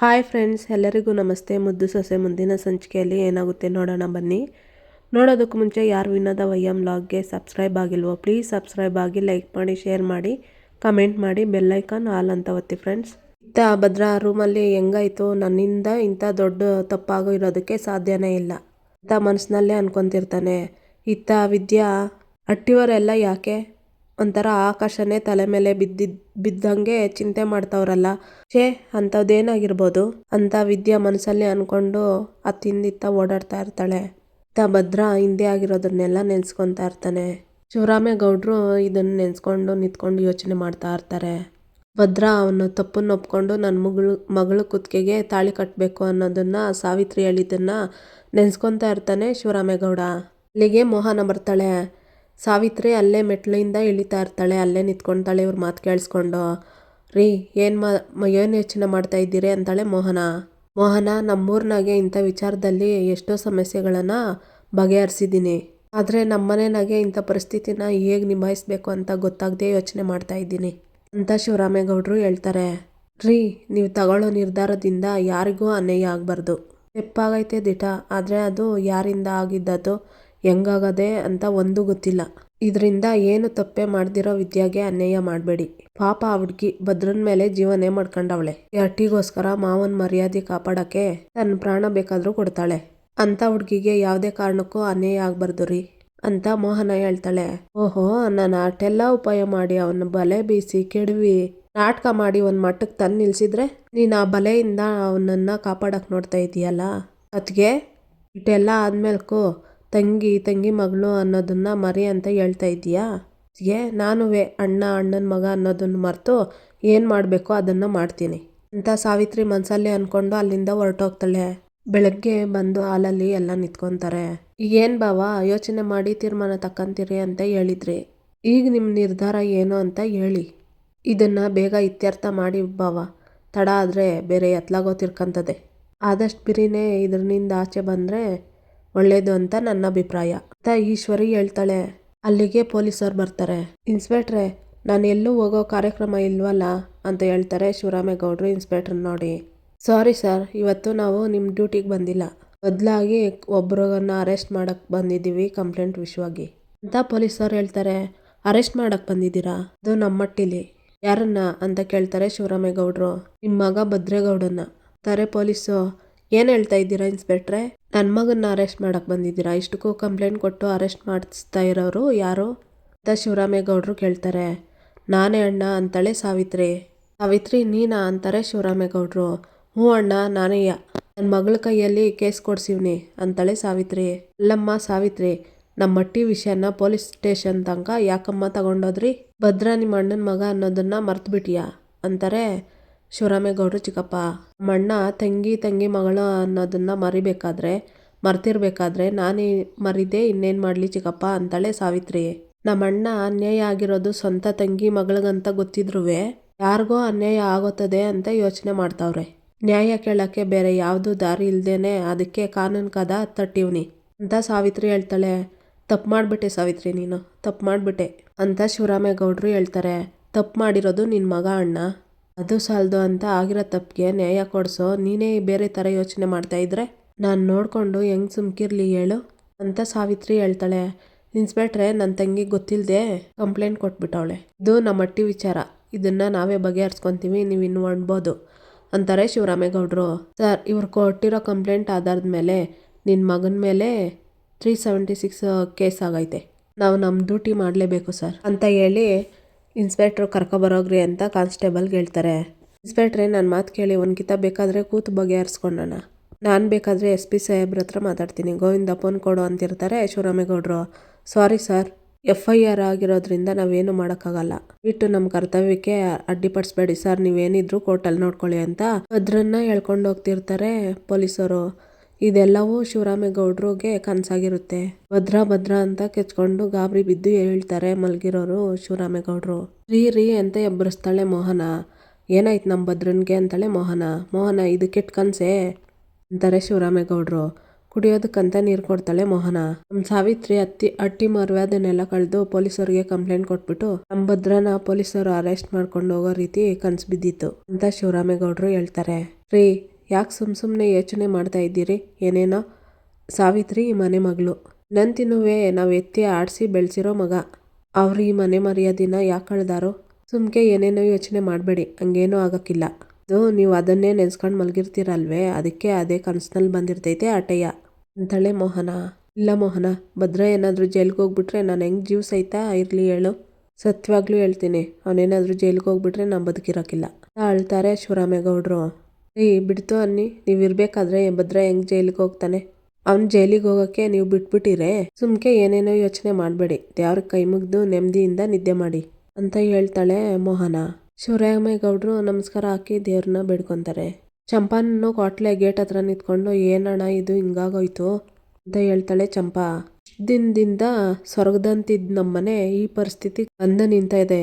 Hi friends, ಎಲ್ಲರಿಗೂ ನಮಸ್ತೆ. ಮುದ್ದು ಸೊಸೆ ಮುಂದಿನ ಸಂಚಿಕೆಯಲ್ಲಿ ಏನಾಗುತ್ತೆ ನೋಡೋಣ ಬನ್ನಿ. ನೋಡೋದಕ್ಕೂ ಮುಂಚೆ ಯಾರು ವಿನೋದ ವೈಯಂ ಲಾಗ್ಗೆ ಸಬ್ಸ್ಕ್ರೈಬ್ ಆಗಿಲ್ವೋ, ಪ್ಲೀಸ್ ಸಬ್ಸ್ಕ್ರೈಬ್ ಆಗಿ ಲೈಕ್ ಮಾಡಿ, ಶೇರ್ ಮಾಡಿ, ಕಮೆಂಟ್ ಮಾಡಿ ಬೆಲ್ಲೈಕಾನ್ ಆಲ್ ಅಂತ ಒತ್ತಿ ಫ್ರೆಂಡ್ಸ್. ಇತ್ತ ಭದ್ರ ರೂಮಲ್ಲಿ ಹೆಂಗಾಯಿತು? ನನ್ನಿಂದ ಇಂಥ ದೊಡ್ಡ ತಪ್ಪಾಗೋ ಇರೋದಕ್ಕೆ ಸಾಧ್ಯನೇ ಇಲ್ಲ. ಅಂತ ಮನಸ್ಸಿನಲ್ಲೇ ಅನ್ಕೊತಿರ್ತಾನೆ. ಇತ್ತ ವಿದ್ಯಾ, ಅಟ್ಟಿವರೆಲ್ಲ ಯಾಕೆ? ಒಂಥರ ಆಕಾಶನೇ ತಲೆ ಮೇಲೆ ಬಿದ್ದಿದ್, ಬಿದ್ದಂಗೆ ಚಿಂತೆ ಮಾಡ್ತಾವ್ರಲ್ಲ. ಛೇ, ಅಂಥದ್ದೇನಾಗಿರ್ಬೋದು? ಅಂತ ವಿದ್ಯಾ ಮನಸ್ಸಲ್ಲಿ ಅನ್ಕೊಂಡು ಅತ್ತಿಂದಿತ್ತ ಓಡಾಡ್ತಾ ಇರ್ತಾಳೆ. ಇತ್ತ ಭದ್ರ ಹಿಂದೆ ಆಗಿರೋದನ್ನೆಲ್ಲ ನೆನ್ಸ್ಕೊತಾ ಇರ್ತಾನೆ. ಶಿವರಾಮೇಗೌಡರು ಇದನ್ನು ನೆನೆಸ್ಕೊಂಡು ನಿಂತ್ಕೊಂಡು ಯೋಚನೆ ಮಾಡ್ತಾ ಇರ್ತಾರೆ. ಭದ್ರ ಅವನು ತಪ್ಪನ್ನು ಒಪ್ಕೊಂಡು ನನ್ನ ಮಗಳು ಮಗಳು ಕುತ್ತಿಗೆಗೆ ತಾಳಿ ಕಟ್ಟಬೇಕು ಅನ್ನೋದನ್ನು ಸಾವಿತ್ರಿ ಹೇಳಿದ್ದನ್ನು ನೆನೆಸ್ಕೊತಾ ಇರ್ತಾನೆ ಶಿವರಾಮೇಗೌಡ. ಅಲ್ಲಿಗೆ ಮೋಹನ ಬರ್ತಾಳೆ. ಸಾವಿತ್ರಿ ಅಲ್ಲೇ ಮೆಟ್ಲಿಂದ ಇಳಿತಾ ಇರ್ತಾಳೆ, ಅಲ್ಲೇ ನಿಂತ್ಕೊಳ್ತಾಳೆ ಇವ್ರ ಮಾತು ಕೇಳಿಸ್ಕೊಂಡು, ರೀ, ಏನು ಮಾ ಏನು ಯೋಚನೆ ಮಾಡ್ತಾ ಇದ್ದೀರಿ? ಅಂತಾಳೆ ಮೋಹನ. ಮೋಹನ, ನಮ್ಮೂರ್ನಾಗೆ ಇಂಥ ವಿಚಾರದಲ್ಲಿ ಎಷ್ಟೋ ಸಮಸ್ಯೆಗಳನ್ನು ಬಗೆಹರಿಸಿದ್ದೀನಿ. ಆದರೆ ನಮ್ಮನೆನಾಗೆ ಇಂಥ ಪರಿಸ್ಥಿತಿನ ಹೇಗೆ ನಿಭಾಯಿಸ್ಬೇಕು ಅಂತ ಗೊತ್ತಾಗದೆ ಯೋಚನೆ ಮಾಡ್ತಾ ಇದ್ದೀನಿ ಅಂತ ಶಿವರಾಮೇಗೌಡರು ಹೇಳ್ತಾರೆ. ರೀ, ನೀವು ತಗೊಳ್ಳೋ ನಿರ್ಧಾರದಿಂದ ಯಾರಿಗೂ ಅನ್ಯಾಯ ಆಗಬಾರ್ದು. ತೆಪ್ಪಾಗೈತೆ ದಿಟ, ಆದರೆ ಅದು ಯಾರಿಂದ ಆಗಿದ್ದದು ಹೆಂಗಾಗದೆ ಅಂತ ಒಂದು ಗೊತ್ತಿಲ್ಲ. ಇದರಿಂದ ಏನು ತಪ್ಪೆ ಮಾಡ್ದಿರೋ ವಿದ್ಯಾಗೆ ಅನ್ಯಾಯ ಮಾಡಬೇಡಿ. ಪಾಪ ಆ ಹುಡ್ಗಿ ಭದ್ರನ್ ಮೇಲೆ ಜೀವನೇ ಮಾಡ್ಕೊಂಡವಳೆ. ಅಟ್ಟಿಗೋಸ್ಕರ ಮಾವನ್ ಮರ್ಯಾದೆ ಕಾಪಾಡಕ್ಕೆ ತನ್ನ ಪ್ರಾಣ ಬೇಕಾದ್ರೂ ಕೊಡ್ತಾಳೆ. ಅಂತ ಹುಡ್ಗಿಗೆ ಯಾವುದೇ ಕಾರಣಕ್ಕೂ ಅನ್ಯಾಯ ಆಗ್ಬಾರ್ದು ರೀ, ಅಂತ ಮೋಹನ ಹೇಳ್ತಾಳೆ. ಓಹೋ ನಾನು ಅಷ್ಟೆಲ್ಲ ಉಪಾಯ ಮಾಡಿ ಅವನ ಬಲೆ ಬೀಸಿ ಕೆಡವಿ ನಾಟಕ ಮಾಡಿ ಒಂದು ಮಟ್ಟಕ್ಕೆ ತಂದು ನಿಲ್ಸಿದ್ರೆ ನೀನು ಆ ಬಲೆಯಿಂದ ಅವನನ್ನ ಕಾಪಾಡಕ್ಕೆ ನೋಡ್ತಾ ಇದೀಯಲ್ಲ? ಅದ್ಗೆ ಇಷ್ಟೆಲ್ಲ ಆದ್ಮೇಲ್ಕು ತಂಗಿ ತಂಗಿ ಮಗಳು ಅನ್ನೋದನ್ನ ಮರಿ ಅಂತ ಹೇಳ್ತಾ ಇದೀಯಾ ನಾನು ನಾನುವೇ, ಅಣ್ಣ, ಅಣ್ಣನ ಮಗ ಅನ್ನೋದನ್ನು ಮರೆತು ಏನು ಮಾಡಬೇಕೋ ಅದನ್ನು ಮಾಡ್ತೀನಿ. ಅಂತ ಸಾವಿತ್ರಿ ಮನಸಲ್ಲಿ ಅಂದ್ಕೊಂಡು ಅಲ್ಲಿಂದ ಹೊರಟೋಗ್ತಾಳೆ. ಬೆಳಗ್ಗೆ ಬಂದು ಹಾಲಲ್ಲಿ ಎಲ್ಲ ನಿಂತ್ಕೊತಾರೆ. ಈಗೇನು ಬಾವ ಯೋಚನೆ ಮಾಡಿ ತೀರ್ಮಾನ ತಕ್ಕಂತೀರಿ ಅಂತ ಹೇಳಿದ್ರಿ. ಈಗ ನಿಮ್ಮ ನಿರ್ಧಾರ ಏನು ಅಂತ ಹೇಳಿ. ಇದನ್ನು ಬೇಗ ಇತ್ಯರ್ಥ ಮಾಡಿ ಬಾವ ತಡ ಆದರೆ ಬೇರೆ ಎತ್ಲಾಗೋ ತಿರ್ಕಂತದೆ ಆದಷ್ಟು ಬಿರಿನೇ ಇದರಿಂದ ಆಚೆ ಬಂದರೆ ಒಳ್ಳೇದು ಅಂತ ನನ್ನ ಅಭಿಪ್ರಾಯ. ಅಂತ ಈಶ್ವರಿ ಹೇಳ್ತಾಳೆ. ಅಲ್ಲಿಗೆ ಪೊಲೀಸರು ಬರ್ತಾರೆ. ಇನ್ಸ್ಪೆಕ್ಟ್ರೆ, ನಾನು ಎಲ್ಲೂ ಹೋಗೋ ಕಾರ್ಯಕ್ರಮ ಇಲ್ವಲ್ಲ? ಅಂತ ಹೇಳ್ತಾರೆ ಶಿವರಾಮೇಗೌಡರು ಇನ್ಸ್ಪೆಕ್ಟ್ರ್ ನೋಡಿ. ಸಾರಿ ಸರ್, ಇವತ್ತು ನಾವು ನಿಮ್ಮ ಡ್ಯೂಟಿಗೆ ಬಂದಿಲ್ಲ. ಬದಲಾಗಿ ಒಬ್ಬರನ್ನ ಅರೆಸ್ಟ್ ಮಾಡೋಕ್ಕೆ ಬಂದಿದ್ದೀವಿ ಕಂಪ್ಲೇಂಟ್ ವಿಷಯವಾಗಿ ಅಂತ ಪೊಲೀಸರು ಹೇಳ್ತಾರೆ. ಅರೆಸ್ಟ್ ಮಾಡಕ್ಕೆ ಬಂದಿದ್ದೀರಾ? ಅದು ನಮ್ಮ ಮಟ್ಟಿಲಿ ಯಾರನ್ನ? ಅಂತ ಕೇಳ್ತಾರೆ ಶಿವರಾಮೇಗೌಡರು ನಿಮ್ಮ ಮಗ ಭದ್ರೇಗೌಡನ್ನ. ತಾರೆ ಪೊಲೀಸು ಏನು ಹೇಳ್ತಾ ಇದ್ದೀರಾ, ಇನ್ಸ್ಪೆಕ್ಟ್ರೆ? ನನ್ನ ಮಗನ್ನ ಅರೆಸ್ಟ್ ಮಾಡಕ್ಕೆ ಬಂದಿದ್ದೀರಾ? ಇಷ್ಟಕ್ಕೂ ಕಂಪ್ಲೇಂಟ್ ಕೊಟ್ಟು ಅರೆಸ್ಟ್ ಮಾಡಿಸ್ತಾ ಇರೋರು ಯಾರು? ಅಂತ ಶಿವರಾಮೇಗೌಡರು ಕೇಳ್ತಾರೆ. ನಾನೇ ಅಣ್ಣ ಅಂತಾಳೆ ಸಾವಿತ್ರಿ. ಸಾವಿತ್ರಿ, ನೀನಾ ಅಂತಾರೆ ಶಿವರಾಮೇಗೌಡರು. ಹ್ಞೂ ಅಣ್ಣ ನಾನೇಯ ನನ್ನ ಮಗಳ ಕೈಯಲ್ಲಿ ಕೇಸ್ ಕೊಡ್ಸಿವ್ನಿ ಅಂತಾಳೆ ಸಾವಿತ್ರಿ. ಅಲ್ಲಮ್ಮ, ಸಾವಿತ್ರಿ ನಮ್ಮ ಮಟ್ಟಿ ವಿಷಯನ ಪೊಲೀಸ್ ಸ್ಟೇಷನ್ ತನಕ ಯಾಕಮ್ಮ ತಗೊಂಡೋದ್ರಿ? ಭದ್ರಾ ನಿಮ್ಮ ಅಣ್ಣನ ಮಗ ಅನ್ನೋದನ್ನ ಬಿಟ್ಟಿಯಾ ಅಂತಾರೆ. ಶಿವರಾಮೇಗೌಡರು ಚಿಕ್ಕಪ್ಪ. ನಮ್ಮಣ್ಣ ತಂಗಿ ತಂಗಿ ಮಗಳು ಅನ್ನೋದನ್ನು ಮರಿಬೇಕಾದ್ರೆ, ಮರ್ತಿರ್ಬೇಕಾದ್ರೆ ನಾನೇ ಮರಿದೆ, ಇನ್ನೇನು ಮಾಡಲಿ ಚಿಕ್ಕಪ್ಪ ಅಂತಾಳೆ ಸಾವಿತ್ರಿ. ನಮ್ಮಣ್ಣ ಅನ್ಯಾಯ ಆಗಿರೋದು ಸ್ವಂತ ತಂಗಿ ಮಗಳಿಗಂತ ಗೊತ್ತಿದ್ರೂ ಯಾರಿಗೋ ಅನ್ಯಾಯ ಆಗುತ್ತದೆ ಅಂತ ಯೋಚನೆ ಮಾಡ್ತಾವ್ರೆ. ನ್ಯಾಯ ಕೇಳೋಕ್ಕೆ ಬೇರೆ ಯಾವುದು ದಾರಿ ಇಲ್ಲದೇನೆ ಅದಕ್ಕೆ ಕಾನೂನು ಕದ ತಟ್ಟಿವ್ನಿ ಅಂತ ಸಾವಿತ್ರಿ ಹೇಳ್ತಾಳೆ. ತಪ್ಪು ಮಾಡಿಬಿಟ್ಟೆ ಸಾವಿತ್ರಿ ನೀನು, ತಪ್ಪು ಮಾಡಿಬಿಟ್ಟೆ ಅಂತ ಶಿವರಾಮೇಗೌಡರು ಹೇಳ್ತಾರೆ. ತಪ್ಪು ಮಾಡಿರೋದು ನಿನ್ನ ಮಗ ಅಣ್ಣ. ಅದು ಸಾಲದು ಅಂತ ಆಗಿರೋ ತಪ್ಪಿಗೆ ನ್ಯಾಯ ಕೊಡಿಸೋ, ನೀನೇ ಬೇರೆ ಥರ ಯೋಚನೆ ಮಾಡ್ತಾ ಇದ್ರೆ? ನಾನು ನೋಡಿಕೊಂಡು ಹೆಂಗೆ ಸುಮ್ಕಿರ್ಲಿ ಹೇಳು ಅಂತ ಸಾವಿತ್ರಿ ಹೇಳ್ತಾಳೆ. ಇನ್ಸ್ಪೆಕ್ಟ್ರೆ ನನ್ನ ತಂಗಿ ಗೊತ್ತಿಲ್ಲದೆ ಕಂಪ್ಲೇಂಟ್ ಕೊಟ್ಬಿಟ್ಟವಳೆ. ಇದು ನಮ್ಮ ಅಟ್ಟಿ ವಿಚಾರ. ಇದನ್ನು ನಾವೇ ಬಗೆಹರಿಸ್ಕೊತೀವಿ, ನೀವು ಇನ್ನು ಅನ್ಬೋದು ಅಂತಾರೆ ಶಿವರಾಮೇಗೌಡರು. ಸರ್, ಇವ್ರು ಕೊಟ್ಟಿರೋ ಕಂಪ್ಲೇಂಟ್ ಆಧಾರದ ಮೇಲೆ ನಿನ್ನ ಮಗನ ಮೇಲೆ ತ್ರೀ ಸೆವೆಂಟಿ ಸಿಕ್ಸ್ ಕೇಸ್ ಆಗೈತೆ. ನಾವು ನಮ್ಮ ಡ್ಯೂಟಿ ಮಾಡಲೇಬೇಕು ಸರ್ ಅಂತ ಹೇಳಿ ಇನ್ಸ್ಪೆಕ್ಟ್ರು ಕರ್ಕೊಬರೋಗ್ರಿ ಅಂತ ಕಾನ್ಸ್ಟೇಬಲ್ಗೆ ಹೇಳ್ತಾರೆ. ಇನ್ಸ್ಪೆಕ್ಟ್ರೆ ನನ್ನ ಮಾತು ಕೇಳಿ ಒಂದ್ಕಿತ ಬೇಕಾದರೆ ಕೂತು ಬಗೆಹರಿಸ್ಕೊಂಡೋಣ. ನಾನು ಬೇಕಾದರೆ ಎಸ್ ಪಿ ಸಾಹೇಬ್ರ ಹತ್ರ ಮಾತಾಡ್ತೀನಿ. ಗೋವಿಂದ ಫೋನ್ ಕೊಡು ಅಂತಿರ್ತಾರೆ ಶಿವರಾಮೇಗೌಡರು. Sorry sir F I R ಆಗಿರೋದ್ರಿಂದ ನಾವೇನು ಮಾಡೋಕ್ಕಾಗಲ್ಲ. ಬಿಟ್ಟು ನಮ್ಮ ಕರ್ತವ್ಯಕ್ಕೆ ಅಡ್ಡಿಪಡಿಸ್ಬೇಡಿ ಸರ್, ನೀವೇನಿದ್ರು ಕೋರ್ಟಲ್ಲಿ ನೋಡ್ಕೊಳ್ಳಿ ಅಂತ ಅದ್ರನ್ನ ಹೇಳ್ಕೊಂಡು ಹೋಗ್ತಿರ್ತಾರೆ ಪೊಲೀಸರು. ಇದೆಲ್ಲವೂ ಶಿವರಾಮೇಗೌಡ್ರಿಗೆ ಕನಸಾಗಿರುತ್ತೆ. ಭದ್ರ ಭದ್ರ ಅಂತ ಕೆಚ್ಕೊಂಡು ಗಾಬರಿ ಬಿದ್ದು ಹೇಳ್ತಾರೆ ಮಲಗಿರೋರು ಶಿವರಾಮೇಗೌಡ್ರು. ರೀ ರೀ ಅಂತ ಎಬ್ಬರಿಸ್ತಾಳೆ ಮೋಹನ. ಏನಾಯ್ತು ನಮ್ಮ ಭದ್ರನ್ಗೆ ಅಂತಾಳೆ ಮೋಹನ. ಮೋಹನ, ಇದು ಕೆಟ್ಟ ಕನಸೇ? ಅಂತಾರೆ ಶಿವರಾಮೇಗೌಡ್ರು. ಕುಡಿಯೋದಕ್ಕಂತ ನೀರು ಕೊಡ್ತಾಳೆ ಮೋಹನ. ನಮ್ಮ ಸಾವಿತ್ರಿ ಅತ್ತಿ, ಅಟ್ಟಿ ಮರ್ಯಾದೆನೆಲ್ಲ ಕಳೆದು ಪೊಲೀಸರಿಗೆ ಕಂಪ್ಲೇಂಟ್ ಕೊಟ್ಬಿಟ್ಟು ನಮ್ಮ ಭದ್ರನ ಪೊಲೀಸರು ಅರೆಸ್ಟ್ ಮಾಡ್ಕೊಂಡು ಹೋಗೋ ರೀತಿ ಕನ್ಸು ಬಿದ್ದಿತ್ತು ಅಂತ ಶಿವರಾಮೇಗೌಡರು ಹೇಳ್ತಾರೆ. ರೀ ಯಾಕೆ ಸುಮ್ಮ ಸುಮ್ಮನೆ ಯೋಚನೆ ಮಾಡ್ತಾ ಇದ್ದೀರಿ? ಏನೇನೋ? ಸಾವಿತ್ರಿ ಈ ಮನೆ ಮಗಳು. ನಂತಿನುವೆ ನಾವು ಎತ್ತಿ ಆಡಿಸಿ ಬೆಳೆಸಿರೋ ಮಗ. ಅವ್ರು ಈ ಮನೆ ಮರ್ಯಾದಿನ ಯಾಕೆ ಕಳ್ದಾರೋ ಸುಮ್ಕೆ ಏನೇನೋ ಯೋಚನೆ ಮಾಡಬೇಡಿ, ಹಂಗೇನೂ ಆಗೋಕ್ಕಿಲ್ಲ. ಅದು ನೀವು ಅದನ್ನೇ ನೆನೆಸ್ಕೊಂಡು ಮಲಗಿರ್ತೀರಲ್ವೇ? ಅದಕ್ಕೆ ಅದೇ ಕನಸಿನಲ್ಲಿ ಬಂದಿರ್ತೈತೆ ಅಟಯ್ಯ ಅಂತಳೆ ಮೋಹನ. ಇಲ್ಲ ಮೋಹನ, ಭದ್ರ ಏನಾದರೂ ಜೈಲಿಗೆ ಹೋಗ್ಬಿಟ್ರೆ ನಾನು ಹೆಂಗೆ ಜೀವ ಸಹಿತ ಇರಲಿ ಹೇಳು? ಸತ್ಯವಾಗ್ಲೂ ಹೇಳ್ತೀನಿ ಅವನೇನಾದರೂ ಜೈಲಿಗೆ ಹೋಗ್ಬಿಟ್ರೆ ನಾನು ಬದುಕಿರೋಕ್ಕಿಲ್ಲ. ಅಳ್ತಾರೆ ಶಿವರಾಮೇಗೌಡರು ಏಯ್ ಬಿಡ್ತು ಅನ್ನಿ. ನೀವು ಇರಬೇಕಾದ್ರೆ ಭದ್ರ ಹೆಂಗ್ ಜೈಲಿಗೆ ಹೋಗ್ತಾನೆ? ಅವ್ನು ಜೈಲಿಗೆ ಹೋಗೋಕ್ಕೆ ನೀವು ಬಿಟ್ಬಿಟ್ಟಿರೇ? ಸುಮ್ಕೆ ಏನೇನೋ ಯೋಚನೆ ಮಾಡಬೇಡಿ. ದೇವ್ರ ಕೈ ಮುಗ್ದು ನೆಮ್ಮದಿಯಿಂದ ನಿದ್ದೆ ಮಾಡಿ ಅಂತ ಹೇಳ್ತಾಳೆ ಮೋಹನ. ಶಿವರಾಮೇಗೌಡರು ನಮಸ್ಕಾರ ಹಾಕಿ ದೇವ್ರನ್ನ ಬೇಡ್ಕೊತಾರೆ. ಚಂಪಾನನ್ನು ಕಾಟ್ಲೆ ಗೇಟ್ ಹತ್ರ ನಿಂತ್ಕೊಂಡು, ಏನಣ್ಣ ಇದು? ಹಿಂಗಾಗೋಯ್ತು? ಅಂತ ಹೇಳ್ತಾಳೆ ಚಂಪಾ. ದಿನದಿಂದ ಸ್ವರ್ಗದಂತಿದ್ದ ನಮ್ಮನೆ ಈ ಪರಿಸ್ಥಿತಿ ಬಂದ ನಿಂತ ಇದೆ.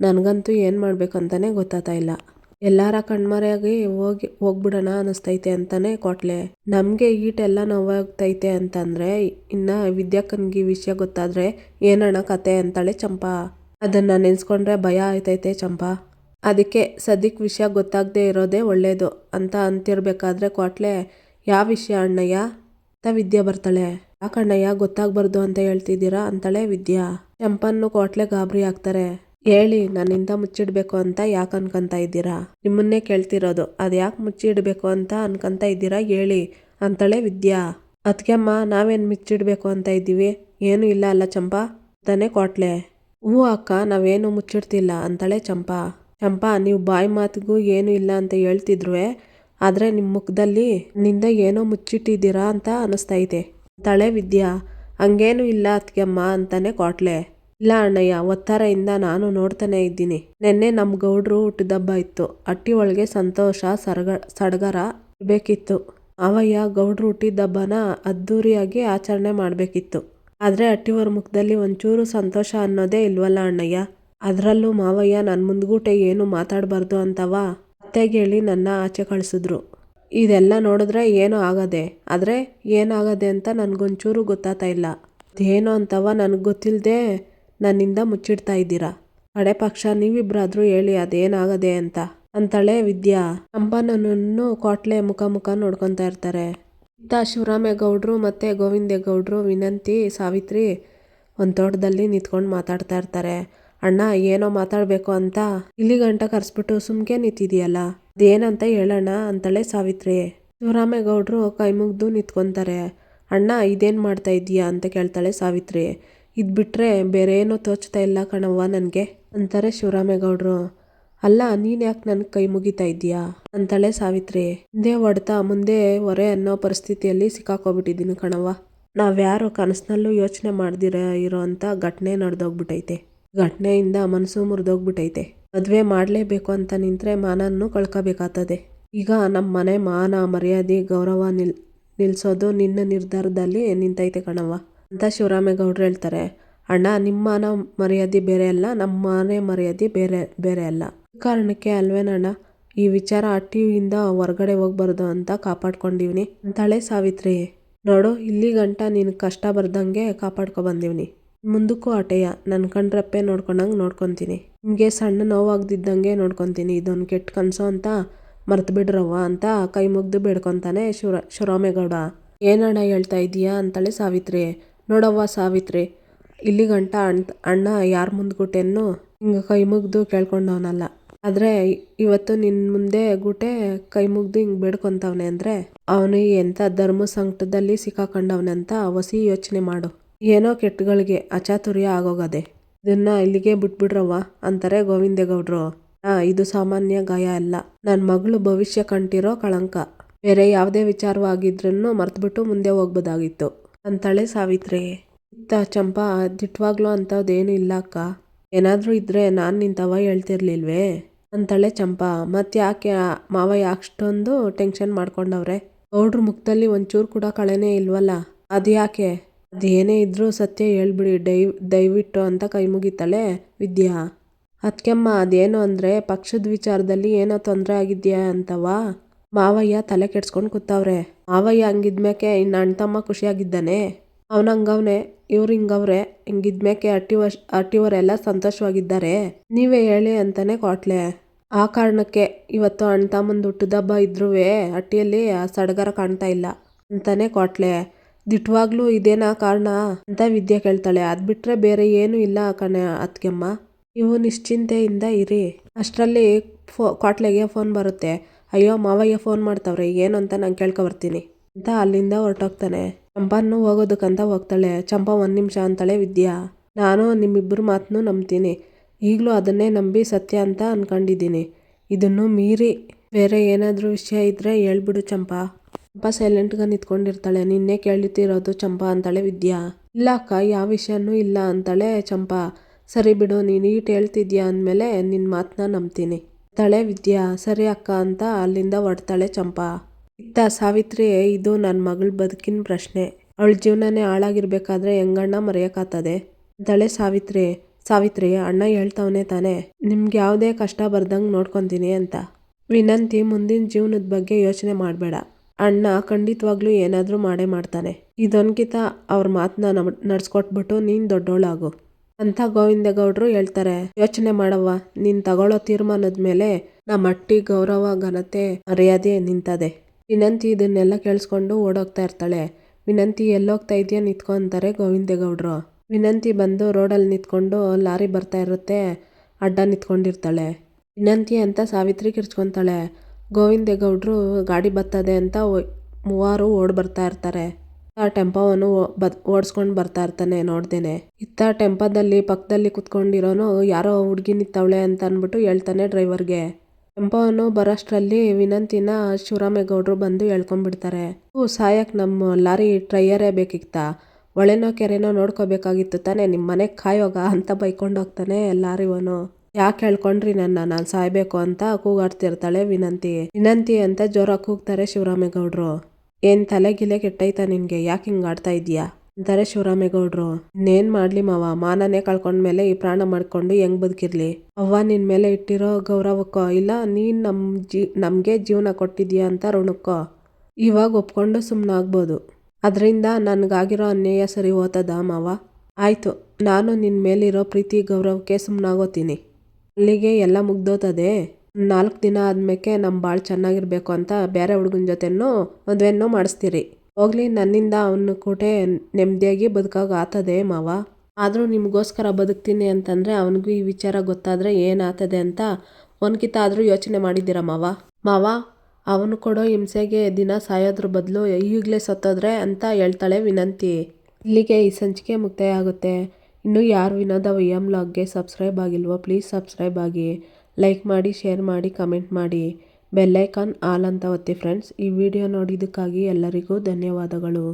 ನನಗಂತೂ ಏನು ಮಾಡ್ಬೇಕಂತಾನೆ ಗೊತ್ತಾಗ್ತಾ ಇಲ್ಲ. ಎಲ್ಲಾರ ಕಣ್ಮರೆಯಾಗಿ ಹೋಗಿ, ಹೋಗ್ಬಿಡೋಣ ಅನಿಸ್ತೈತೆ ಅಂತಾನೆ ಕೊಟ್ಲೆ. ನಮಗೆ ಈಟೆಲ್ಲ ನೋವಾಗ್ತೈತೆ ಅಂತಂದ್ರೆ, ಇನ್ನ ವಿದ್ಯಾಕನ್ಗೆ ವಿಷಯ ಗೊತ್ತಾದ್ರೆ ಏನಣ್ಣ ಕತೆ ಅಂತಾಳೆ ಚಂಪಾ. ಅದನ್ನ ನೆನೆಸ್ಕೊಂಡ್ರೆ ಭಯ ಆಯ್ತೈತೆ ಚಂಪಾ. ಅದಕ್ಕೆ ಸದ್ಯಕ್ಕೆ ವಿಷಯ ಗೊತ್ತಾಗದೆ ಇರೋದೇ ಒಳ್ಳೇದು ಅಂತ ಅಂತಿರಬೇಕಾದ್ರೆ ಕೊಟ್ಲೆ, ಯಾವ ವಿಷಯ ಅಣ್ಣಯ್ಯ? ಅಂತ ವಿದ್ಯಾ ಬರ್ತಾಳೆ. ಯಾಕಣ್ಣಯ್ಯ ಗೊತ್ತಾಗ್ಬಾರ್ದು ಅಂತ ಹೇಳ್ತಿದ್ದೀರಾ ಅಂತಾಳೆ ವಿದ್ಯಾ. ಚಂಪನ್ನು ಕೊಟ್ಲೆ ಗಾಬರಿ ಆಗ್ತಾರೆ. ಹೇಳಿ, ನನ್ನಿಂದ ಮುಚ್ಚಿಡಬೇಕು ಅಂತ ಯಾಕೆ ಅನ್ಕೊಂತ ಇದ್ದೀರಾ? ನಿಮ್ಮನ್ನೇ ಕೇಳ್ತಿರೋದು. ಅದು ಯಾಕೆ ಮುಚ್ಚಿಡ್ಬೇಕು ಅಂತ ಅನ್ಕೊಂತ ಇದ್ದೀರಾ? ಹೇಳಿ, ಅಂತಳೆ ವಿದ್ಯಾ. ಅದಕ್ಕೆಮ್ಮ ನಾವೇನು ಮುಚ್ಚಿಡಬೇಕು ಅಂತ ಇದ್ದೀವಿ? ಏನು ಇಲ್ಲ ಅಲ್ಲ ಚಂಪಾ? ತಾನೆ ಕೊಟ್ಲೆ. ಹ್ಞೂ ಅಕ್ಕ, ನಾವೇನು ಮುಚ್ಚಿಡ್ತಿಲ್ಲ, ಅಂತಳೆ ಚಂಪಾ. ಚಂಪಾ, ನೀವು ಬಾಯಿ ಮಾತಿಗೂ ಏನು ಇಲ್ಲ ಅಂತ ಹೇಳ್ತಿದ್ರು ಆದರೆ ನಿಮ್ಮ ಮುಖದಲ್ಲಿ ನಿಂದ ಏನೋ ಮುಚ್ಚಿಟ್ಟಿದ್ದೀರಾ ಅಂತ ಅನಿಸ್ತೈತೆ ತಳೆ ವಿದ್ಯಾ. ಹಂಗೇನು ಇಲ್ಲ ಅತ್ಗೆಮ್ಮ ಅಂತಾನೆ ಕೊಟ್ಲೆ. ಇಲ್ಲ ಅಣ್ಣಯ್ಯ, ಒತ್ತಾರೆಯಿಂದ ನಾನು ನೋಡ್ತಾನೆ ಇದ್ದೀನಿ. ನೆನ್ನೆ ನಮ್ಮ ಗೌಡ್ರು ಹುಟ್ಟಿದಬ್ಬ ಇತ್ತು. ಅಟ್ಟಿ ಒಳಗೆ ಸಂತೋಷ, ಸರಗ, ಸಡಗರ ಇರಬೇಕಿತ್ತು. ಅವಯ್ಯ ಗೌಡ್ರು ಹುಟ್ಟಿದಬ್ಬನ ಅದ್ಧೂರಿಯಾಗಿ ಆಚರಣೆ ಮಾಡಬೇಕಿತ್ತು. ಆದರೆ ಅಟ್ಟಿವರ ಮುಖದಲ್ಲಿ ಒಂಚೂರು ಸಂತೋಷ ಅನ್ನೋದೇ ಇಲ್ವಲ್ಲ ಅಣ್ಣಯ್ಯ? ಅದರಲ್ಲೂ ಮಾವಯ್ಯ ನನ್ನ ಮುಂದ್ಗೂಟೆ ಏನು ಮಾತಾಡಬಾರ್ದು ಅಂತವ? ಅತ್ತೆಗೇಳಿ ನನ್ನ ಆಚೆ ಕಳಿಸಿದ್ರು. ಇದೆಲ್ಲ ನೋಡಿದ್ರೆ ಏನೂ ಆಗದೆ. ಆದರೆ ಏನಾಗದೆ ಅಂತ ನನ್ಗೊಂಚೂರು ಗೊತ್ತಾಗ್ತಾ ಇಲ್ಲ. ಅದೇನು ಅಂತವ ನನಗೆ ಗೊತ್ತಿಲ್ಲದೆ ನನ್ನಿಂದ ಮುಚ್ಚಿಡ್ತಾ ಇದ್ದೀರಾ? ಕಡೆ ಪಕ್ಷ ನೀವಿಬ್ಬರಾದ್ರೂ ಹೇಳಿ ಅದೇನಾಗದೆ ಅಂತ. ಅಂತಾಳೆ ವಿದ್ಯಾ. ಅಂಬನನ್ನು ಕೋಟ್ಲೆ ಮುಖ ಮುಖ ನೋಡ್ಕೊತಾ ಇರ್ತಾರೆ. ಇತ್ತ ಶಿವರಾಮೇಗೌಡರು ಮತ್ತು ಗೋವಿಂದೇಗೌಡರು ವಿನಂತಿ, ಸಾವಿತ್ರಿ ಒಂದು ತೋಟದಲ್ಲಿ ನಿಂತ್ಕೊಂಡು ಮಾತಾಡ್ತಾ ಇರ್ತಾರೆ. ಅಣ್ಣ, ಏನೋ ಮಾತಾಡಬೇಕು ಅಂತ ಇಲ್ಲಿ ಗಂಟ ಕರೆಸ್ಬಿಟ್ಟು ಸುಮ್ಕೆ ನಿಂತಿದೆಯಲ್ಲ? ಅದೇನಂತ ಹೇಳೋಣ ಅಂತಳೆ ಸಾವಿತ್ರಿ. ಶಿವರಾಮೇಗೌಡರು ಕೈ ಮುಗ್ದು ನಿಂತ್ಕೊತಾರೆ. ಅಣ್ಣ, ಇದೇನು ಮಾಡ್ತಾ ಇದೀಯಾ ಅಂತ ಕೇಳ್ತಾಳೆ ಸಾವಿತ್ರಿ. ಇದು ಬಿಟ್ಟರೆ ಬೇರೆ ಏನೂ ತೋಚ್ತಾ ಇಲ್ಲ ಕಣವ್ವ ನನಗೆ. ಅಂತಾರೆ ಶಿವರಾಮೇಗೌಡರು. ಅಲ್ಲ, ನೀನು ಯಾಕೆ ನನ್ನ ಕೈ ಮುಗಿತಾ ಇದೀಯಾ ಅಂತಾಳೆ ಸಾವಿತ್ರಿ. ಹಿಂದೆ ಹೊಡ್ತಾ ಮುಂದೆ ಹೊರೆ ಅನ್ನೋ ಪರಿಸ್ಥಿತಿಯಲ್ಲಿ ಸಿಕ್ಕಾಕೋಬಿಟ್ಟಿದ್ದೀನಿ ಕಣವ್ವ. ನಾವ್ಯಾರು ಕನಸಿನಲ್ಲೂ ಯೋಚನೆ ಮಾಡ್ದಿರ ಇರೋ ಅಂಥ ಘಟನೆ ನಡೆದೋಗ್ಬಿಟ್ಟೈತೆ ಘಟನೆಯಿಂದ ಮನಸ್ಸು ಮುರಿದೋಗ್ಬಿಟ್ಟೈತೆ ಮದುವೆ ಮಾಡಲೇಬೇಕು ಅಂತ ನಿಂತರೆ ಮಾನನ್ನು ಕಳ್ಕೋಬೇಕಾಗ್ತದೆ ಈಗ ನಮ್ಮ ಮನೆ ಮಾನ ಮರ್ಯಾದೆ ಗೌರವ ನಿಲ್ ನಿಲ್ಲಿಸೋದು ನಿನ್ನ ನಿರ್ಧಾರದಲ್ಲಿ ನಿಂತೈತೆ ಕಣವ್ವ. ಅಂತ ಶಿವರಾಮೇಗೌಡರು ಹೇಳ್ತಾರೆ. ಅಣ್ಣ, ನಿಮ್ಮ ಮರ್ಯಾದೆ ಬೇರೆ ಅಲ್ಲ, ನಮ್ಮ ಮನೆ ಮರ್ಯಾದೆ ಬೇರೆ ಬೇರೆ ಅಲ್ಲ. ಕಾರಣಕ್ಕೆ ಅಲ್ವೇನಣ್ಣ ಈ ವಿಚಾರ ಆ ಟಿ ವಿಯಿಂದ ಹೊರಗಡೆ ಹೋಗ್ಬಾರ್ದು ಅಂತ ಕಾಪಾಡ್ಕೊಂಡಿವ್ನಿ. ಅಂತಾಳೆ ಸಾವಿತ್ರಿ, ನೋಡು, ಇಲ್ಲಿ ಗಂಟ ನೀನು ಕಷ್ಟ ಬರ್ದಂಗೆ ಕಾಪಾಡ್ಕೊ ಬಂದಿವ್ನಿ. ಮುಂದಕ್ಕೂ ಆಟೆಯ ನನ್ನ ಕಣ್ರಪ್ಪೆ ನೋಡ್ಕೊಂಡಂಗೆ ನೋಡ್ಕೊತೀನಿ. ನಿಮಗೆ ಸಣ್ಣ ನೋವಾಗ್ದಿದ್ದಂಗೆ ನೋಡ್ಕೊತೀನಿ. ಇದೊಂದು ಕೆಟ್ಟ ಕನಸು ಅಂತ ಮರ್ತು ಬಿಡ್ರವ್ವ ಅಂತ ಕೈ ಮುಗ್ದು ಬೇಡ್ಕೊತಾನೆ ಶಿವ ಶಿವರಾಮೇಗೌಡ. ಏನಣ್ಣ ಹೇಳ್ತಾ ಇದೀಯಾ ಅಂತಾಳೆ ಸಾವಿತ್ರಿ ನೋಡವ್ವ ಸಾವಿತ್ರಿ, ಇಲ್ಲಿ ಗಂಟ ಅಣ್ಣ ಅಣ್ಣ ಯಾರ ಮುಂದ್ಗುಟೆನ್ನು ಹಿಂಗೆ ಕೈ ಮುಗ್ದು ಕೇಳ್ಕೊಂಡವನಲ್ಲ. ಆದರೆ ಇವತ್ತು ನಿನ್ನ ಮುಂದೆ ಗುಟೆ ಕೈ ಮುಗ್ದು ಹಿಂಗೆ ಬೇಡ್ಕೊತವನೆ ಅಂದರೆ ಅವನು ಎಂಥ ಧರ್ಮ ಸಂಕಟದಲ್ಲಿ ಸಿಕ್ಕಾಕೊಂಡವನೆ ಅಂತ ಹೊಸಿ ಯೋಚನೆ ಮಾಡು. ಏನೋ ಕೆಟ್ಟಗಳಿಗೆ ಅಚಾತುರ್ಯ ಆಗೋಗದೆ. ಇದನ್ನ ಇಲ್ಲಿಗೆ ಬಿಟ್ಬಿಡ್ರವ್ವ ಅಂತಾರೆ ಗೋವಿಂದೇಗೌಡರು. ಹಾಂ ಇದು ಸಾಮಾನ್ಯ ಗಾಯ ಅಲ್ಲ. ನನ್ನ ಮಗಳು ಭವಿಷ್ಯ ಕಂಟಿರೋ ಕಳಂಕ. ಬೇರೆ ಯಾವುದೇ ವಿಚಾರವಾಗಿದ್ರೂ ಮರ್ತುಬಿಟ್ಟು ಮುಂದೆ ಹೋಗ್ಬೋದಾಗಿತ್ತು. ಅಂತಾಳೆ ಸಾವಿತ್ರಿ. ಇತ್ತ ಚಂಪಾ, ದಿಟ್ವಾಗ್ಲೂ ಅಂಥದ್ದೇನು ಇಲ್ಲ ಅಕ್ಕ. ಏನಾದರೂ ಇದ್ದರೆ ನಾನು ನಿಂತವ ಹೇಳ್ತಿರ್ಲಿಲ್ವೇ? ಅಂತಾಳೆ ಚಂಪಾ ಮತ್ತೆ ಯಾಕೆ ಮಾವ ಅಷ್ಟೊಂದು ಟೆನ್ಷನ್ ಮಾಡ್ಕೊಂಡವ್ರೆ? ಗೌಡ್ರ ಮುಖದಲ್ಲಿ ಒಂಚೂರು ಕೂಡ ಕಳೆನೇ ಇಲ್ವಲ್ಲ? ಅದು ಯಾಕೆ? ಅದೇನೇ ಇದ್ರೂ ಸತ್ಯ ಹೇಳ್ಬಿಡಿ, ಡೈ, ದಯವಿಟ್ಟು ಅಂತ ಕೈ ಮುಗಿತಾಳೆ ವಿದ್ಯಾ. ಅದಕ್ಕೆಮ್ಮ ಅದೇನು ಅಂದರೆ ಪಕ್ಷದ ವಿಚಾರದಲ್ಲಿ ಏನೋ ತೊಂದರೆ ಆಗಿದೆಯಾ ಅಂತವಾ ಮಾವಯ್ಯ ತಲೆ ಕೆಡ್ಸ್ಕೊಂಡು ಕೂತವ್ರೆ. ಮಾವಯ್ಯ ಹಂಗಿದ್ಮ್ಯಾಕೆ ಇನ್ನು ಅಣ್ಣ ತಮ್ಮ ಖುಷಿಯಾಗಿದ್ದಾನೆ? ಅವನ ಹಂಗವ್ನೆ, ಇವ್ರು ಹಿಂಗವ್ರೆ, ಹಿಂಗಿದ್ಮ್ಯಾಕೆ ವಶ್, ಅಟ್ಟಿವರೆಲ್ಲ ಸಂತೋಷವಾಗಿದ್ದಾರೆ? ನೀವೇ ಹೇಳಿ ಅಂತಾನೆ ಕೊಟ್ಲೆ ಆ ಕಾರಣಕ್ಕೆ ಇವತ್ತು ಅಣ್ಣ ತಮ್ಮಂದು ಹುಟ್ಟುದಬ್ಬ ಇದ್ರೂ ಅಟ್ಟಿಯಲ್ಲಿ ಆ ಸಡಗರ ಕಾಣ್ತಾ ಇಲ್ಲ ಅಂತಾನೆ ಕೊಟ್ಲೆ ದಿಟ್ವಾಗ್ಲೂ ಇದೇನಾ ಕಾರಣ? ಅಂತ ವಿದ್ಯೆ ಕೇಳ್ತಾಳೆ. ಅದು ಬಿಟ್ರೆ ಬೇರೆ ಏನೂ ಇಲ್ಲ ಕಣೆ ಅತ್ಗೆಮ್ಮ ನೀವು ನಿಶ್ಚಿಂತೆಯಿಂದ ಇರಿ. ಅಷ್ಟರಲ್ಲಿ ಫೋ ಕೊಟ್ಲೆಗೆ ಫೋನ್ ಬರುತ್ತೆ. ಅಯ್ಯೋ, ಮಾವಯ್ಯ ಫೋನ್ ಮಾಡ್ತಾವ್ರೆ ಏನು ಅಂತ ನಾನು ಕೇಳ್ಕೊಬರ್ತೀನಿ ಅಂತ ಅಲ್ಲಿಂದ ಹೊರಟೋಗ್ತಾನೆ. ಚಂಪಾನು ಹೋಗೋದಕ್ಕಂತ ಹೋಗ್ತಾಳೆ. ಚಂಪಾ ಒಂದು ನಿಮಿಷ ಅಂತಾಳೆ ವಿದ್ಯಾ. ನಾನು ನಿಮ್ಮಿಬ್ಬರು ಮಾತನ್ನು ನಂಬ್ತೀನಿ. ಈಗಲೂ ಅದನ್ನೇ ನಂಬಿ ಸತ್ಯ ಅಂತ ಅಂದ್ಕೊಂಡಿದ್ದೀನಿ ಇದನ್ನು ಮೀರಿ ಬೇರೆ ಏನಾದರೂ ವಿಷಯ ಇದ್ದರೆ ಹೇಳ್ಬಿಡು ಚಂಪಾ. ಚಂಪಾ ಸೈಲೆಂಟ್ಗೆ ನಿಂತ್ಕೊಂಡಿರ್ತಾಳೆ. ನಿನ್ನೆ ಕೇಳ್ತಿರೋದು ಚಂಪಾ ಅಂತಾಳೆ ವಿದ್ಯಾ. ಇಲ್ಲ ಅಕ್ಕ, ಯಾವ ವಿಷಯನೂ ಇಲ್ಲ ಅಂತಾಳೆ ಚಂಪಾ. ಸರಿ ಬಿಡು, ನೀನು ಈಟ್ ಹೇಳ್ತಿದ್ಯಾ ಅಂದಮೇಲೆ ನಿನ್ನ ಮಾತನ್ನ ನಂಬ್ತೀನಿ. ಅಂತಾಳೆ ವಿದ್ಯಾ, ಸರಿ ಅಕ್ಕ ಅಂತ ಅಲ್ಲಿಂದ ಹೊಡ್ತಾಳೆ ಚಂಪಾ. ಇತ್ತ ಸಾವಿತ್ರಿ, ಇದು ನನ್ನ ಮಗಳ ಬದುಕಿನ ಪ್ರಶ್ನೆ. ಅವಳ ಜೀವನನೇ ಹಾಳಾಗಿರ್ಬೇಕಾದ್ರೆ ಹೆಂಗಣ್ಣ ಮರೆಯೋಕ್ಕಾಗ್ತದೆ ಅಂತಾಳೆ ಸಾವಿತ್ರಿ. ಸಾವಿತ್ರಿ, ಅಣ್ಣ ಹೇಳ್ತವನೇ ತಾನೆ, ನಿಮ್ಗೆ ಯಾವುದೇ ಕಷ್ಟ ಬರ್ದಂಗೆ ನೋಡ್ಕೊತೀನಿ ಅಂತ. ವಿನಂತಿ ಮುಂದಿನ ಜೀವನದ ಬಗ್ಗೆ ಯೋಚನೆ ಮಾಡಬೇಡ. ಅಣ್ಣ ಖಂಡಿತವಾಗ್ಲೂ ಏನಾದರೂ ಮಾಡೇ ಮಾಡ್ತಾನೆ. ಇದೊಂದ್ಕಿತ ಅವ್ರ ಮಾತನ್ನ ನಡ್ಸ್ಕೊಟ್ಬಿಟ್ಟು ನೀನು ದೊಡ್ಡೋಳಾಗು. ಅಂತ ಗೋವಿಂದಗೌಡರು ಹೇಳ್ತಾರೆ, ಯೋಚನೆ ಮಾಡವ್ವ, ನೀನ್ ತಗೊಳ್ಳೋ ತೀರ್ಮಾನದ ಮೇಲೆ ನಮ್ಮ ಅಟ್ಟಿ ಗೌರವ, ಘನತೆ, ಮರ್ಯಾದೆ ನಿಂತದೆ. ವಿನಂತಿ ಇದನ್ನೆಲ್ಲ ಕೇಳಿಸ್ಕೊಂಡು ಓಡೋಗ್ತಾ ಇರ್ತಾಳೆ. ವಿನಂತಿ ಎಲ್ಲೋಗ್ತಾ ಇದೆಯಾ ನಿತ್ಕೊ ಅಂತಾರೆ ಗೋವಿಂದೇಗೌಡರು. ವಿನಂತಿ ಬಂದು ರೋಡಲ್ಲಿ ನಿಂತ್ಕೊಂಡು ಲಾರಿ ಬರ್ತಾ ಇರುತ್ತೆ, ಅಡ್ಡ ನಿಂತ್ಕೊಂಡಿರ್ತಾಳೆ. ವಿನಂತಿ ಅಂತ ಸಾವಿತ್ರಿ ಕಿರ್ಚ್ಕೊತಾಳೆ. ಗೋವಿಂದೇಗೌಡರು ಗಾಡಿ ಬರ್ತದೆ ಅಂತ ಮೂವರು ಓಡ್ ಬರ್ತಾ ಇರ್ತಾರೆ. ಆ ಟೆಂಪೋವನ್ನು ಓಡಿಸ್ಕೊಂಡು ಬರ್ತಾ ಇರ್ತಾನೆ ನೋಡ್ತೇನೆ ಇತ್ತ ಟೆಂಪೋದಲ್ಲಿ ಪಕ್ಕದಲ್ಲಿ ಕುತ್ಕೊಂಡಿರೋನು ಯಾರೋ ಹುಡುಗಿ ನಿಂತವಳೆ ಅಂತ ಅಂದ್ಬಿಟ್ಟು ಹೇಳ್ತಾನೆ ಡ್ರೈವರ್ಗೆ. ಟೆಂಪೋವನ್ನು ಬರೋಷ್ಟರಲ್ಲಿ ವಿನಂತಿನ ಶಿವರಾಮೇಗೌಡರು ಬಂದು ಹೇಳ್ಕೊಂಡ್ಬಿಡ್ತಾರೆ. ಹ್ಞೂ ಸಾಯಕ್ ನಮ್ಮ ಲಾರಿ ಟ್ರೈಯರೇ ಬೇಕಿತ್ತಾ? ಒಳೆನೋ ಕೆರೆನೋ ನೋಡ್ಕೋಬೇಕಾಗಿತ್ತು ತಾನೇ ನಿಮ್ಮ ಮನೆಗೆ ಕಾಯೋಗ ಅಂತ ಬೈಕೊಂಡು ಹೋಗ್ತಾನೆ ಲಾರಿವನು. ಯಾಕೆ ಹೇಳ್ಕೊಂಡ್ರಿ ನನ್ನ, ನಾನು ಸಾಯ್ಬೇಕು ಅಂತ ಕೂಗಾಡ್ತಿರ್ತಾಳೆ ವಿನಂತಿ. ವಿನಂತಿ ಅಂತ ಜೋರಾಗಿ ಕೂಗ್ತಾರೆ ಶಿವರಾಮೇಗೌಡರು. ಏನ್ ತಲೆ ಗಿಲೆ ಕೆಟ್ಟೈತಾ ನಿನ್ಗೆ? ಯಾಕೆ ಹಿಂಗ್ ಆಡ್ತಾ ಇದೀಯಾ ಅಂತಾರೆ ಶಿವರಾಮೇಗೌಡರು. ನೇನ್ ಮಾಡ್ಲಿ ಮಾವ? ಮಾನನೇ ಕಳ್ಕೊಂಡ್ಮೇಲೆ ಈ ಪ್ರಾಣ ಮಾಡ್ಕೊಂಡು ಹೆಂಗ್ ಬದುಕಿರ್ಲಿ? ಅವ್ವ ನಿನ್ ಮೇಲೆ ಇಟ್ಟಿರೋ ಗೌರವಕ್ಕೋ? ಇಲ್ಲ, ನೀನ್ ನಮ್ ಜೀ, ನಮ್ಗೆ ಜೀವನ ಕೊಟ್ಟಿದ್ಯಾ ಅಂತ ಋಣಕ್ಕೋ? ಇವಾಗ ಒಪ್ಕೊಂಡು ಸುಮ್ಮನಾಗ್ಬೋದು ಅದರಿಂದ ನನಗಾಗಿರೋ ಅನ್ಯಾಯ ಸರಿ ಹೋತದ ಮಾವ? ಆಯ್ತು, ನಾನು ನಿನ್ನ ಮೇಲಿರೋ ಪ್ರೀತಿ ಗೌರವಕ್ಕೆ ಸುಮ್ಮನಾಗೋತೀನಿ ಅಲ್ಲಿಗೆ ಎಲ್ಲ ಮುಗ್ದೋತದೆ? ನಾಲ್ಕು ದಿನ ಆದ್ಮೇಲೆ ನಮ್ಮ ಭಾಳ ಚೆನ್ನಾಗಿರ್ಬೇಕು ಅಂತ ಬೇರೆ ಹುಡುಗನ ಜೊತೆನೂ ಮದುವೆನೂ ಮಾಡಿಸ್ತೀರಿ. ಹೋಗ್ಲಿ, ನನ್ನಿಂದ ಅವನು ಕೂಟೆ ನೆಮ್ಮದಿಯಾಗಿ ಬದುಕಾಗ ಆತದೆ ಮಾವ. ಆದರೂ ನಿಮಗೋಸ್ಕರ ಬದುಕ್ತೀನಿ ಅಂತಂದರೆ ಅವನಿಗೂ ಈ ವಿಚಾರ ಗೊತ್ತಾದರೆ ಏನಾಗ್ತದೆ ಅಂತ ಒನ್ಕಿತ ಆದರೂ ಯೋಚನೆ ಮಾಡಿದ್ದೀರಾ ಮಾವ? ಮಾವ, ಅವನು ಕೊಡೋ ಹಿಂಸೆಗೆ ದಿನ ಸಾಯೋದ್ರ ಬದಲು ಈಗಲೇ ಸತ್ತೋದ್ರೆ ಅಂತ ಹೇಳ್ತಾಳೆ ವಿನಂತಿ. ಇಲ್ಲಿಗೆ ಈ ಸಂಚಿಕೆ ಮುಕ್ತಾಯ ಆಗುತ್ತೆ. ಇನ್ನೂ ಯಾರು ವಿನೋದ ವೈಯಂ ಲಾಗ್ಗೆ ಸಬ್ಸ್ಕ್ರೈಬ್ ಆಗಿಲ್ವೋ, ಪ್ಲೀಸ್ ಸಬ್ಸ್ಕ್ರೈಬ್ ಆಗಿ. ಲೈಕ್ ಮಾಡಿ ಶೇರ್ ಮಾಡಿ ಕಮೆಂಟ್ ಮಾಡಿ. ಬೆಲ್ಲೈಕಾನ್ ಆಲ್ ಅಂತ ಒತ್ತಿ ಫ್ರೆಂಡ್ಸ್ ಈ ವಿಡಿಯೋ ನೋಡಿದ್ದಕ್ಕಾಗಿ ಎಲ್ಲರಿಗೂ ಧನ್ಯವಾದಗಳು.